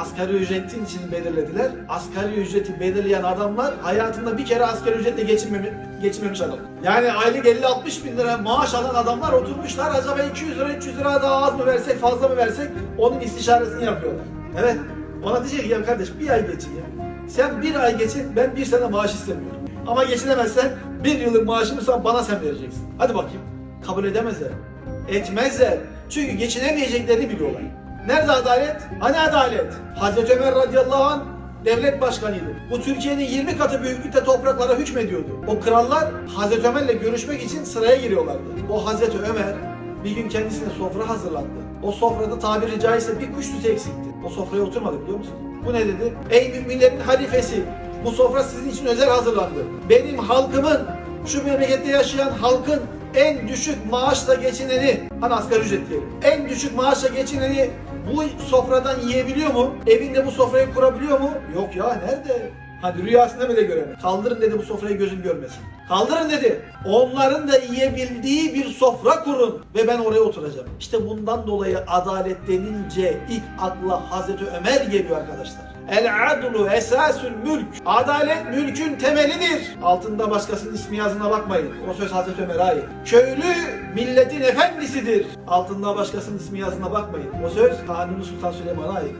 asgari ücretin için belirlediler. Asgari ücreti belirleyen adamlar hayatında bir kere asgari ücretle geçinmemi, geçinmemiş adam. Yani aylık 50-60 bin lira maaş alan adamlar oturmuşlar. Acaba 200 lira 300 lira daha az mı versek fazla mı versek onun istişaresini yapıyorlar. Evet ona diyecek ya kardeş bir ay geçin ya. Sen bir ay geçin ben bir sene maaş istemiyorum. Ama geçinemezsen bir yıllık maaşımı sen bana sen vereceksin. Hadi bakayım. Kabul edemezler. Etmezler. Çünkü geçinemeyeceklerini biliyorlar. Nerede adalet? Hani adalet? Hazreti Ömer radıyallahu anh devlet başkanıydı. Bu Türkiye'nin 20 katı büyüklükte topraklara hükmediyordu. O krallar Hazreti Ömer'le görüşmek için sıraya giriyorlardı. O Hazreti Ömer bir gün kendisine sofra hazırlattı. O sofrada tabiri caizse bir kuş sütü eksikti. O sofraya oturmadı biliyor musun? Bu ne dedi? Ey müminlerin halifesi! Bu sofra sizin için özel hazırlandı. Benim halkımın, şu memlekette yaşayan halkın en düşük maaşla geçineni, hani asgari ücret diyelim, en düşük maaşla geçineni bu sofradan yiyebiliyor mu? Evinde bu sofrayı kurabiliyor mu? Yok ya nerede? Hadi rüyasında bile göremez. Kaldırın dedi bu sofrayı gözün görmesin. Kaldırın dedi. Onların da yiyebildiği bir sofra kurun ve ben oraya oturacağım. İşte bundan dolayı adalet denince ilk akla Hazreti Ömer geliyor arkadaşlar. El adlu esasül mülk. Adalet mülkün temelidir. Altında başkasının ismi yazına bakmayın. O söz Hazreti Ömer'e ait. Köylü milletin efendisidir. Altında başkasının ismi yazına bakmayın. O söz Kanuni Sultan Süleyman'a ait.